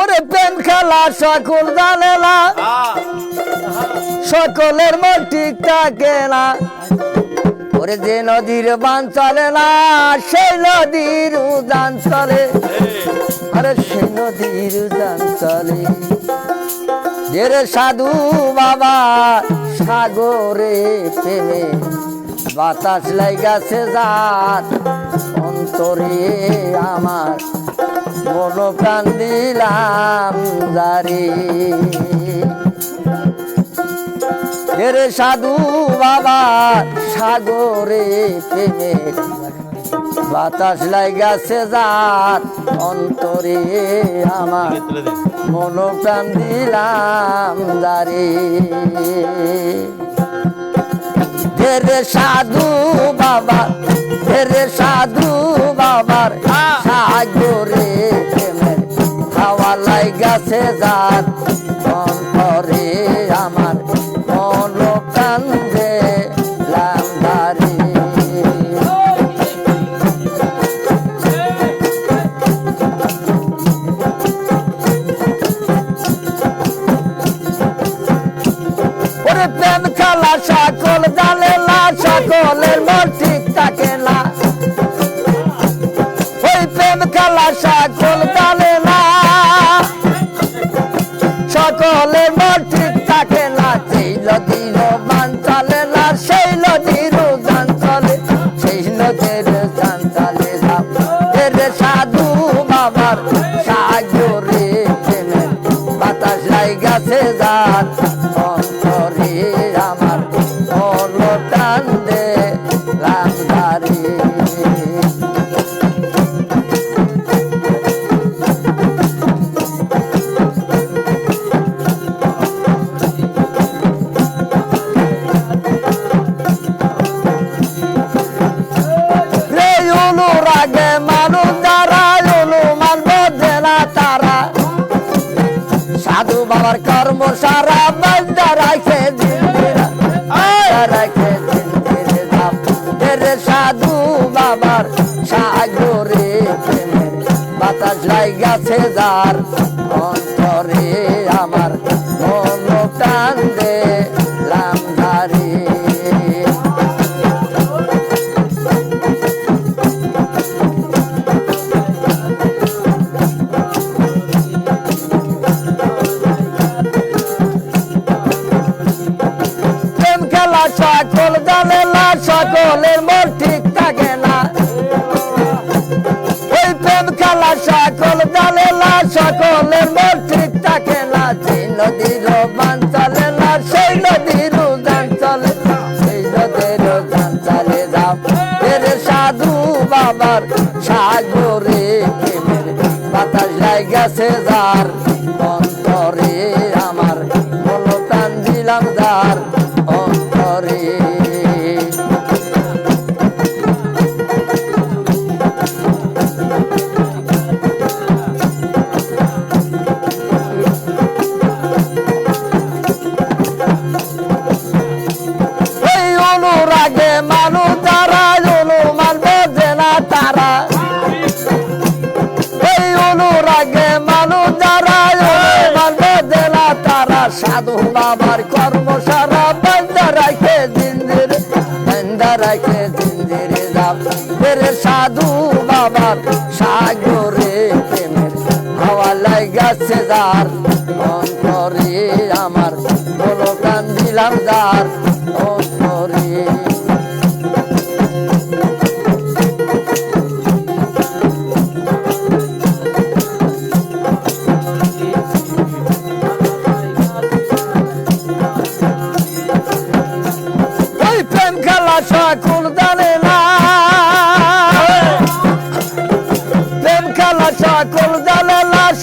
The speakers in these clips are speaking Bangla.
ওরে প্রেম খেলা সকল জানে না সকলের মন ঠিক থাকে না ওরে যে নদীর বান চলে না সেই নদীর উদান চলে। আরে সেই নদীর উদান চলে। যে সাধু বাবা সাগরে প্রেমে বাতাস লাইগাছে যার অন্তরে আমার মন প্রাণ দিলাম জারি। রে সাধু বাবা সাগরে প্রেমে বাতাস লাইগাছে যার অন্তরে আমার মন প্রাণ দিলাম দারে রে সাধু বাবা রে সাধু বাবার সাগরে প্রেমের হাওয়া লাইগাছে যার অন্তরে আমার মন ওরে প্রেম সকলের মন ঠিক থাকে না। ওই প্রেম খেলা সকল জানে না। সকলের মন ঠিক থাকে না। সেই নদীর মান চলে না, সেই নদীর গান চলে। সেই নদীর গান চলে না। সাধু বাবার সাগরে বাতাস লাইগাছে যার অন্তরে আমার বাতাস লাইগাছে যার অন্তরে আমার মন টান দে লামধারী সকলের মন সকল না সকলের মন ঠিক থাকে না সেই নদীর বান চলে না, সেই নদীর গান চলে সেই নদীর গান চলে যাও এর সাধু বাবার সাগরে বাতাস লাগাছে যার। সাধু বাবার কর্ম সারা বান্দা রাখে জিন্দির, বান্দা রাখে জিন্দির দাম রে সাধু বাবার সাগরে প্রেমের হাওয়া লাগাছে যার। অন্তরে আমার বলো কান দিলাম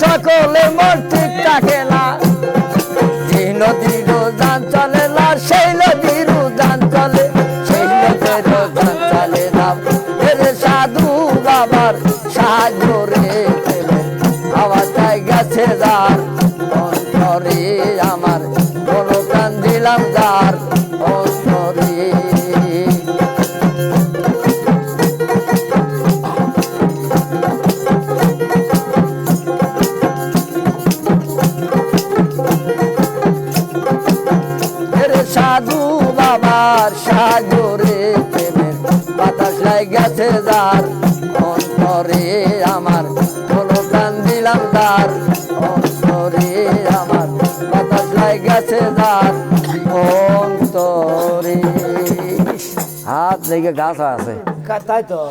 সকলে মন ঠিক থাকে না। যে নদীর যান চলে না, সেই নদীর যান চলে। সেই নদীর যান চলে না। এর সাধু বাবার সাহায্য রে আমার আওয়াজ গেছে যার আবার সাগরে প্রেমের বাতাস গেছে যার। অন্তরে আমার হলো প্রাণ দিলাম তার। অন্তরে আমার বাতাস গেছে যার। অন্তরে হাত লেগে গাছ আছে। তাই তো।